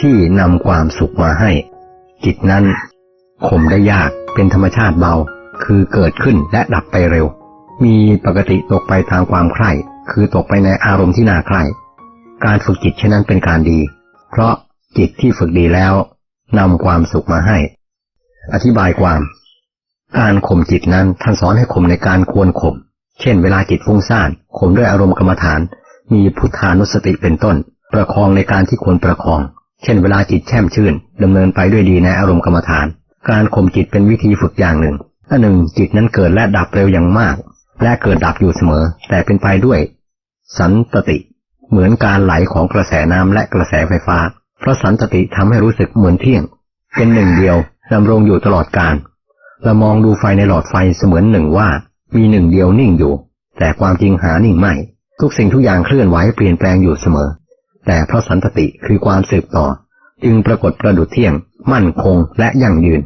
ที่นำความสุขมาให้ จิตนั้นข่มได้ยากเป็นธรรมชาติเบา คือเกิดขึ้นและดับไปเร็ว มีปกติตกไปทางความใคร่ คือตกไปในอารมณ์ที่น่าใคร่ การฝึกจิตเช่นนั้นเป็นการดี เพราะจิตที่ฝึกดีแล้วนำความสุขมาให้ อธิบายความ การข่มจิตนั้นท่านสอนให้ข่มในการควรข่ม เช่น เวลาจิตฟุ้งซ่านข่มด้วยอารมณ์กรรมฐาน มีพุทธานุสติเป็นต้น ประคองในการที่ควรประคอง เช่นเวลาจิตแช่มชื่นดำเนินไปด้วยดีในอารมณ์กรรมฐาน การข่มจิตเป็นวิธีฝึกอย่างหนึ่งอันหนึ่งจิตนั้นเกิดและดับเร็วอย่างมาก และเกิดดับอยู่เสมอ แต่เป็นไปด้วย สันตติ เหมือนการไหลของกระแสน้ำและกระแสไฟฟ้า เพราะสันตติทำให้รู้สึกเหมือนเที่ยง เป็นหนึ่งเดียวดำรงอยู่ตลอดกาลเรามองดูไฟในหลอดไฟเสมือนหนึ่งว่า มีหนึ่งเดียวนิ่งอยู่ แต่ความจริงหานิ่งไม่ ทุกสิ่งทุกอย่างเคลื่อนไหวเปลี่ยนแปลงอยู่เสมอ แต่เพราะสันตติคือความสืบต่อ จึงปรากฏประดุจเที่ยง มั่นคงและยั่งยืน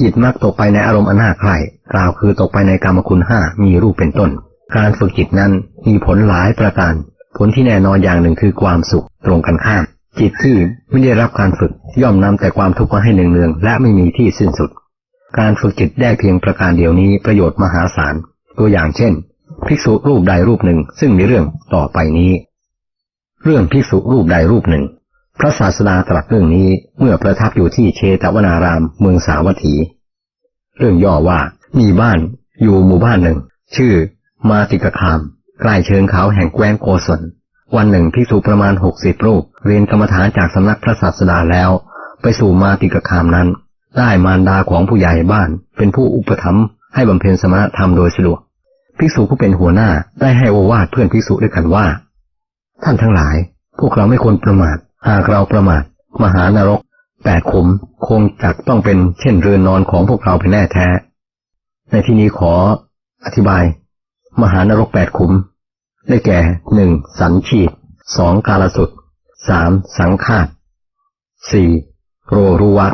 จิตมักตกไปในอารมณ์อันน่าใครกล่าวคือตกไปในกรรมคุณห้ามีรูปเป็นต้น การฝึกจิตนั้นมีผลหลายประการ ผลที่แน่นอนอย่างหนึ่งคือความสุขตรงกันข้าม จิตที่ไม่ได้รับการฝึกย่อมนำแต่ความทุกข์มาให้เนืองๆและไม่มีที่สิ้นสุด การฝึกจิตได้เพียงประการเดียวนี้ประโยชน์มหาศาล ตัวอย่างเช่น ภิกษุรูปใดรูปหนึ่งซึ่งมีเรื่องต่อไปนี้ เรื่องภิกษุรูปใดรูปหนึ่ง พระศาสดาตรัสเรื่องนี้เมื่อประทับอยู่ที่เชตวนารามเมืองสาวัตถี เรื่องย่อว่ามีบ้านอยู่หมู่บ้านหนึ่ง ชื่อ มาติกคาม ใกล้เชิงเขาแห่งแคว้นโกศลวันหนึ่งภิกษุประมาณหกสิบรูป เรียนกรรมฐานจากสำนักพระศาสดาแล้ว ไปสู่มาติกคามนั้น ได้มารดาของผู้ใหญ่บ้าน เป็นผู้อุปถัมภ์ให้บำเพ็ญสมณธรรมโดยสะดวกภิกษุผู้เป็นหัวหน้าได้ให้โอวาทเพื่อนภิกษุด้วยกันว่า ท่านทั้งหลาย พวกเราไม่ควรประมาท หากเราประมาท มหานรกแปดขุมคงจักต้องเป็นเช่นเรือนนอนของพวกเราเป็นแน่แท้ ในที่นี้ขออธิบาย มหานรกแปดขุม ได้แก่หนึ่งสันชีดสองกาลสุดสามสังฆาตสี่โรรุวะ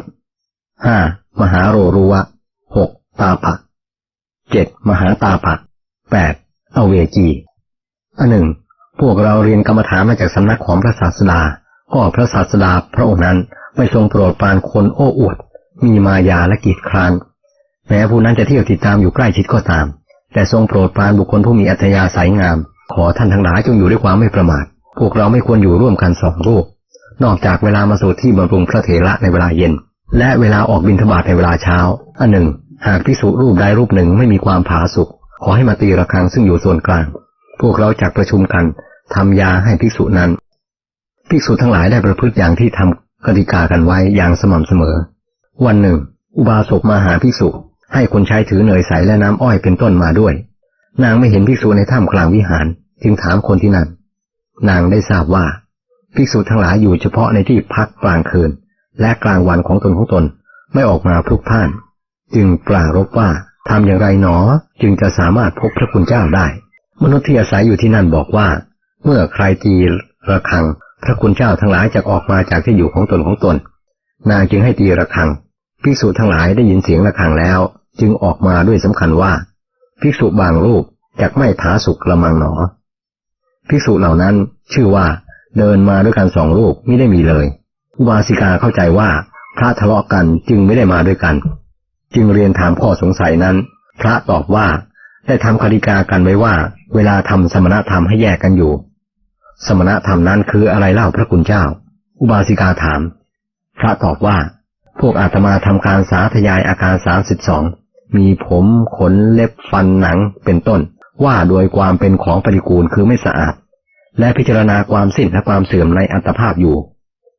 ห้ามหาโรรุวะหกตาปะเจ็ดมหาตาปะแปดอเวจีอันหนึ่ง พวกเราเรียนกรรมฐานมาจากสำนักของพระศาสดา ก็พระศาสดาพระองค์นั้นไม่ทรงโปรดปรานคนโอ้อวด มีมายาและกีดคร้านแม้ผู้นั้นจะเที่ยวติดตามอยู่ใกล้ชิดก็ตาม แต่ทรงโปรดปรานบุคคลผู้มีอัธยาศัยงาม ขอท่านทั้งหลายจงอยู่ด้วยความไม่ประมาท พวกเราไม่ควรอยู่ร่วมกันสองรูป นอกจากเวลามาสู่ที่บำรุงพระเถระในเวลาเย็น และเวลาออกบิณฑบาตในเวลาเช้า อันหนึ่ง หากพิสุรูปใดรูปหนึ่งไม่มีความผาสุกขอให้มาตีระฆังซึ่งอยู่ส่วนกลาง พวกเราจักประชุมกันทำยาให้ภิกษุนั้น ภิกษุทั้งหลายได้ประพฤติอย่างที่ทำกติกากันไว้อย่างสม่ำเสมอ วันหนึ่ง อุบาสกมาหาภิกษุ ให้คนใช้ถือเนยใสและน้ำอ้อยเป็นต้นมาด้วย นางไม่เห็นภิกษุในถ้ำกลางวิหาร จึงถามคนที่นั่น นางได้ทราบว่า ภิกษุทั้งหลายอยู่เฉพาะในที่พักกลางคืน และกลางวันของตนของตนไม่ออกมาพลุกพ่าน จึงปรารบว่าทำอย่างไรหนอจึงจะสามารถพบพระคุณเจ้าได้ มนุษย์ที่อาศัยอยู่ที่นั่นบอกว่า เมื่อใครตีระฆัง พระคุณเจ้าทั้งหลายจะออกมาจากที่อยู่ของตนของตน นางจึงให้ตีระฆัง ภิกษุทั้งหลายได้ยินเสียงระฆังแล้ว จึงออกมาด้วยสำคัญว่า ภิกษุบางรูปจะไม่ผาสุกละมังหนอ ภิกษุเหล่านั้นชื่อว่าเดินมาด้วยกันสองรูปไม่ได้มีเลย อุบาสิกาเข้าใจว่าพระทะเลาะกันจึงไม่ได้มาด้วยกัน จึงเรียนถามข้อสงสัยนั้น พระตอบว่าได้ทำคติกากันไว้ว่า เวลาทำสมณธรรมให้แยกกันอยู่ สมณธรรมนั้นคืออะไรเล่าพระคุณเจ้า อุบาสิกาถาม พระตอบว่า พวกอาตมาทำการสาธยายอาการสามสิบสองมีผมขนเล็บฟันหนังเป็นต้น ว่าโดยความเป็นของปฏิกูลคือไม่สะอาด และพิจารณาความสิ้นและความเสื่อมในอัตภาพอยู่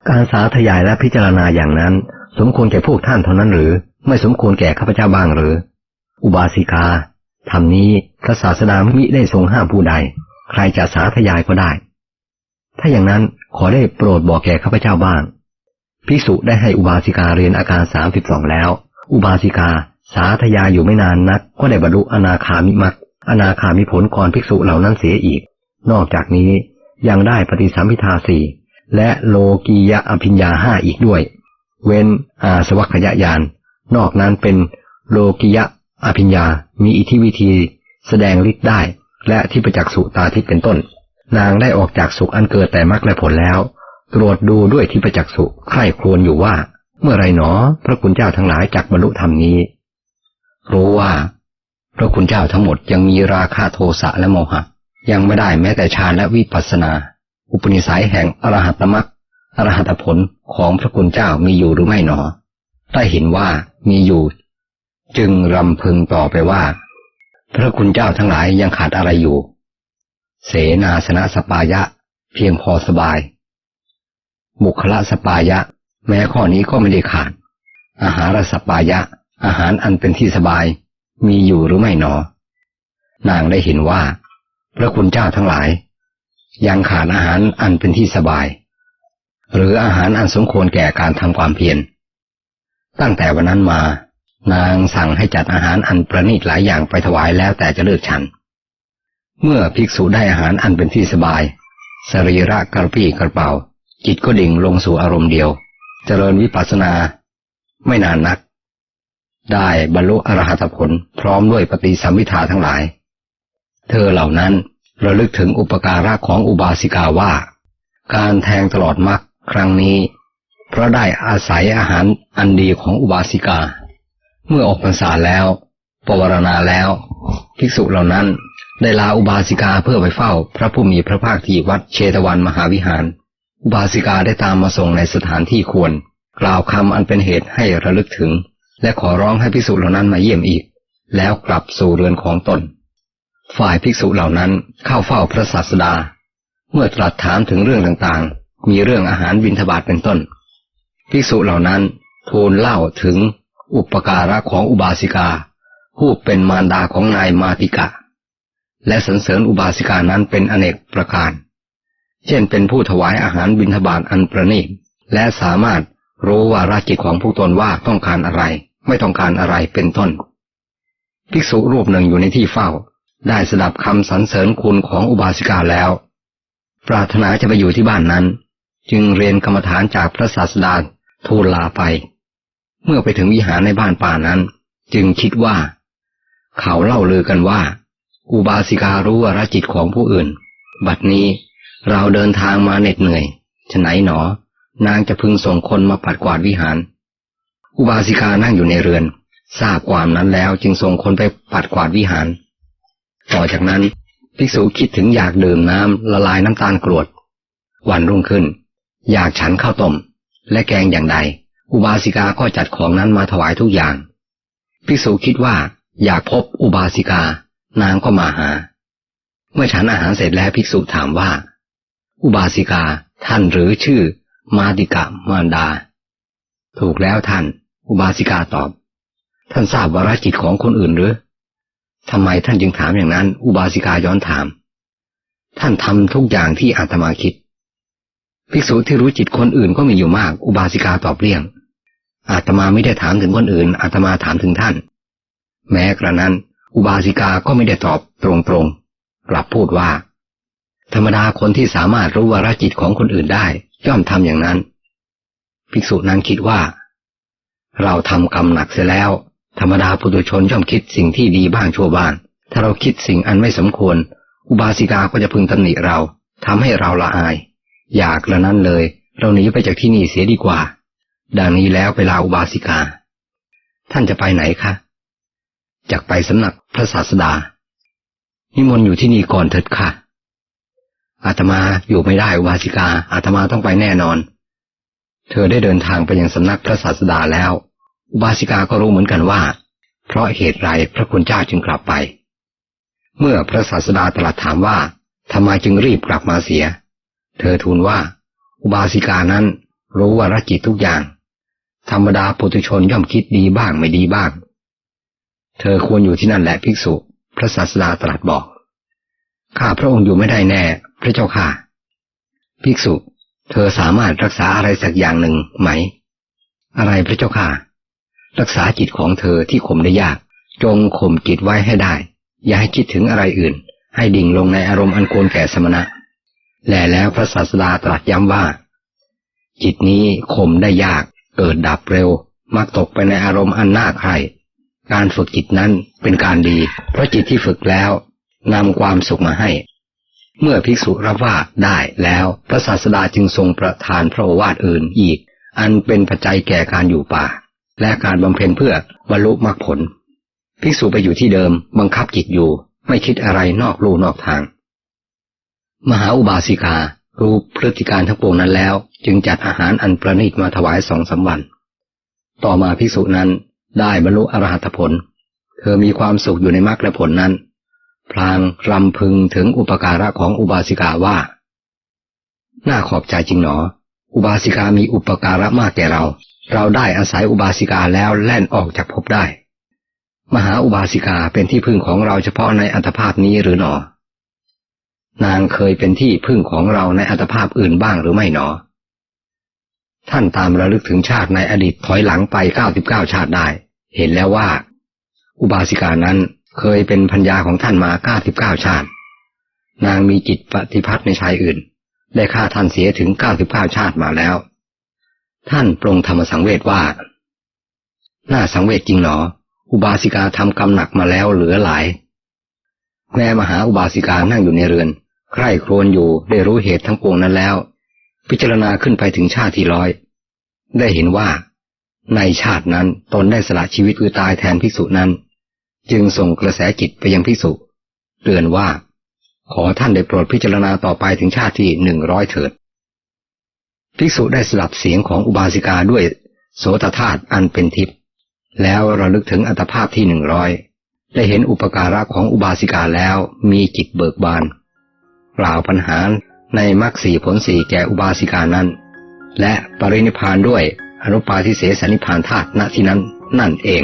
การสาธยายและพิจารณาอย่างนั้น สมควรแก่พวกท่านเท่านั้นหรือ ไม่สมควรแก่ข้าพเจ้าบ้างหรือ อุบาสิกาทำนี้ ระศาสดามิได้ทรงห้ามผู้ใด ใครจะสาธยายก็ได้ ถ้าอย่างนั้นขอได้โปรดบอกแก่ข้าพเจ้าบ้าง ภิกษุได้ให้อุบาสิกาเรียนอาการสามสิบสองแล้ว อุบาสิกาสาธยายอยู่ไม่นานนัก ก็ได้บรรลุอนาคามิมักอนาคามิผลก่อนภิกษุเหล่านั้นเสียอีก นอกจากนี้ยังได้ปฏิสัมพิทาสี่และโลกียะอภิญญาห้าอีกด้วย เว้นอาสวัคยญาณนอกนั้นเป็นโลกิยะอภิญญา มีอิทธิวิธี แสดงฤทธิ์ได้ และที่ประจักษ์สุตาทิพย์เป็นต้น นางได้ออกจากสุขอันเกิดแต่มรรคและผลแล้ว ตรวจดูด้วยที่ประจักษ์สุใคร่ครวญอยู่ว่า เมื่อไรหนอ พระคุณเจ้าทั้งหลายจักบรรลุธรรมนี้ รู้ว่า พระคุณเจ้าทั้งหมดยังมีราคาโทสะและโมหะ ยังไม่ได้แม้แต่ฌานและวิปัสสนา อุปนิสัยแห่งอรหัตมรรคอรหัตผลของพระคุณเจ้ามีอยู่หรือไม่หนอ ได้เห็นว่ามีอยู่ จึงรำพึงต่อไปว่า พระคุณเจ้าทั้งหลายยังขาดอะไรอยู่ เสนาสนะสปายะ เพียงพอสบาย บุคละสปายะ แม้ข้อนี้ก็ไม่ได้ขาด อาหารสปายะ อาหารอันเป็นที่สบาย มีอยู่หรือไม่หนอ นางได้เห็นว่า พระคุณเจ้าทั้งหลาย ยังขาดอาหารอันเป็นที่สบาย หรืออาหารอันสมควรแก่การทำความเพียรตั้งแต่วันนั้นมา นางสั่งให้จัดอาหารอันประณีตหลายอย่างไปถวายแล้วแต่จะเลือกฉัน เมื่อภิกษุได้อาหารอันเป็นที่สบาย สรีระกระปี้กระเป๋า จิตก็ดิ่งลงสู่อารมณ์เดียว เจริญวิปัสสนา ไม่นานนัก ได้บรรลุอรหัตผลพร้อมด้วยปฏิสัมพิทาทั้งหลาย เธอเหล่านั้นระลึกถึงอุปการะของอุบาสิกาว่า การแทงตลอดมรรคครั้งนี้ เพราะได้อาศัยอาหารอันดีของอุบาสิกา เมื่อออกพรรษาแล้วปวารณาแล้ว ภิกษุเหล่านั้นได้ลาอุบาสิกาเพื่อไปเฝ้า พระผู้มีพระภาคที่วัดเชตวันมหาวิหาร อุบาสิกาได้ตามมาส่งในสถานที่ควร กล่าวคำอันเป็นเหตุให้ระลึกถึง และขอร้องให้ภิกษุเหล่านั้นมาเยี่ยมอีก แล้วกลับสู่เรือนของตน ฝ่ายภิกษุเหล่านั้นเข้าเฝ้าพระศาสดา เมื่อตรัสถามถึงเรื่องต่างๆ มีเรื่องอาหารบิณฑบาตเป็นต้น ภิกษุเหล่านั้นทูลเล่าถึง อุปการะของอุบาสิกา ผู้เป็นมารดาของนายมาติกะ และสรรเสริญอุบาสิกานั้นเป็นอเนกประการ เช่นเป็นผู้ถวายอาหารบิณฑบาตอันประณีตและสามารถรู้ว่าราจิตของผู้ตนว่าต้องการอะไร ไม่ต้องการอะไรเป็นต้น ภิกษุรูปหนึ่งอยู่ในที่เฝ้า ได้สดับคำสรรเสริญคุณของอุบาสิกาแล้ว ปรารถนาจะไปอยู่ที่บ้านนั้น จึงเรียนกรรมฐานจากพระศาสดาทูลลาไป เมื่อไปถึงวิหารในบ้านป่านั้น จึงคิดว่า เขาเล่าลือกันว่า อุบาสิการู้ว่ารจิตของผู้อื่น บัดนี้เราเดินทางมาเหน็ดเหนื่อยฉไหนหนอ นางจะพึงส่งคนมาปัดกวาดวิหาร อุบาสิกานั่งอยู่ในเรือน ทราบความนั้นแล้วจึงส่งคนไปปัดกวาดวิหาร ต่อจากนั้นภิกษุคิดถึงอยากดื่มน้ำละลายน้ำตาลกรวด วันรุ่งขึ้น อยากฉันข้าวต้มและแกงอย่างใด อุบาสิกาก็จัดของนั้นมาถวายทุกอย่าง ภิกษุคิดว่าอยากพบอุบาสิกานางก็มาหา เมื่อฉันอาหารเสร็จแล้วภิกษุถามว่า อุบาสิกาท่านหรือชื่อ มาติกะมารดา ถูกแล้วท่าน อุบาสิกาตอบ ท่านทราบวาระจิตของคนอื่นหรือทำไมท่านจึงถามอย่างนั้น อุบาสิกาย้อนถาม ท่านทำทุกอย่างที่อาตมาคิด ภิกษุที่รู้จิตคนอื่นก็มีอยู่มาก อุบาสิกาตอบเลี่ยง อาตมาไม่ได้ถามถึงคนอื่น อาตมาถามถึงท่าน แม้กระนั้น อุบาสิกาก็ไม่ได้ตอบตรงๆ กลับพูดว่า ธรรมดาคนที่สามารถรู้วาระจิตของคนอื่นได้ ย่อมทำอย่างนั้น ภิกษุนั้นคิดว่า เราทำกรรมหนักเสียแล้ว ธรรมดาปุถุชนย่อมคิดสิ่งที่ดีบ้างชั่วบ้าง ถ้าเราคิดสิ่งอันไม่สมควร อุบาสิกาก็จะพึงตำหนิเราทำให้เราละอาย อยากละนั้นเลย เราหนีไปจากที่นี่เสียดีกว่า ดังนี้แล้วไปลาอุบาสิกา ท่านจะไปไหนคะจากไปสำนักพระศาสดา นิมนต์อยู่ที่นี่ก่อนเถิดค่ะ อาตมาอยู่ไม่ได้อุบาสิกา อาตมาต้องไปแน่นอน เธอได้เดินทางไปยังสำนักพระศาสดาแล้ว อุบาสิกาก็รู้เหมือนกันว่า เพราะเหตุไรพระคุณเจ้าจึงกลับไป เมื่อพระศาสดาตรัสถามว่าทำไมจึงรีบกลับมาเสีย เธอทูลว่า อุบาสิกานั้นรู้ว่ารจิตทุกอย่าง ธรรมดาปุถุชนย่อมคิดดีบ้างไม่ดีบ้าง เธอควรอยู่ที่นั่นแหละภิกษุ พระศาสดาตรัสบอก ข้าพระองค์อยู่ไม่ได้แน่ พระเจ้าค่ะ ภิกษุ เธอสามารถรักษาอะไรสักอย่างหนึ่งไหม อะไรพระเจ้าค่ะ รักษาจิตของเธอที่ข่มได้ยาก จงข่มจิตไว้ให้ได้ อย่าให้คิดถึงอะไรอื่น ให้ดิ่งลงในอารมณ์อันโกนแก่สมณะ แลแล้วพระศาสดาตรัสย้ำว่า จิตนี้ข่มได้ยาก เกิดดับเร็ว มักตกไปในอารมณ์อันน่าใคร่การฝึกจิตนั้นเป็นการดี เพราะจิตที่ฝึกแล้วนำความสุขมาให้ เมื่อภิกษุรับว่าได้แล้วพระศาสดาจึงทรงประทานพระโอวาทอื่นอีก อันเป็นปัจจัยแก่การอยู่ป่า และการบำเพ็ญเพื่อบรรลุมรรคผล ภิกษุไปอยู่ที่เดิมบังคับจิตอยู่ ไม่คิดอะไรนอกลู่นอกทาง มหาอุบาสิกา รู้พฤติการทั้งปวงนั้นแล้ว จึงจัดอาหารอันประณีตมาถวายสองสามวัน ต่อมาภิกษุนั้นได้บรรลุอรหัตผล เธอมีความสุขอยู่ในมรรคและผลนั้น พลางรำพึงถึงอุปการะของอุบาสิกาว่า น่าขอบใจจริงหนอ อุบาสิกามีอุปการะมากแก่เรา เราได้อาศัยอุบาสิกาแล้วแล่นออกจากภพได้ มหาอุบาสิกาเป็นที่พึ่งของเราเฉพาะในอัตภาพนี้หรือหนอ นางเคยเป็นที่พึ่งของเราในอัตภาพอื่นบ้างหรือไม่หนอ ท่านตามระลึกถึงชาติในอดีตถอยหลังไปเก้าสิบเก้าชาติได้ เห็นแล้วว่า อุบาสิกานั้นเคยเป็นพัญญาของท่านมาเก้าสิบเก้าชาติ นางมีจิตปฏิพัทธ์ในชายอื่น ได้ฆ่าท่านเสียถึงเก้าสิบเก้าชาติมาแล้ว ท่านปรงธรรมสังเวชว่า น่าสังเวชจริงหนอ อุบาสิกาทำกรรมหนักมาแล้วเหลือหลาย แม่มหาอุบาสิกานั่งอยู่ในเรือน ใคร่ครวญอยู่ได้รู้เหตุทั้งปวงนั้นแล้ว พิจารณาขึ้นไปถึงชาติที่ร้อย ได้เห็นว่า ในชาตินั้นตนได้สละชีวิตคือตายแทนภิกษุนั้น จึงส่งกระแสจิตไปยังภิกษุเตือนว่า ขอท่านได้โปรดพิจารณาต่อไปถึงชาติที่หนึ่งร้อยเถิดภิกษุได้สลับเสียงของอุบาสิกาด้วย โสตธาตุอันเป็นทิพย์แล้วระลึกถึงอัตภาพที่หนึ่งร้อยได้เห็นอุปการะของอุบาสิกาแล้วมีจิตเบิกบาน กล่าวปัญหาในมรรคสี่ผลสี่แก่อุบาสิกานั้น และปรินิพานด้วยอนุปาทิเสสนิพพานธาตุณที่นั้นนั่นเอง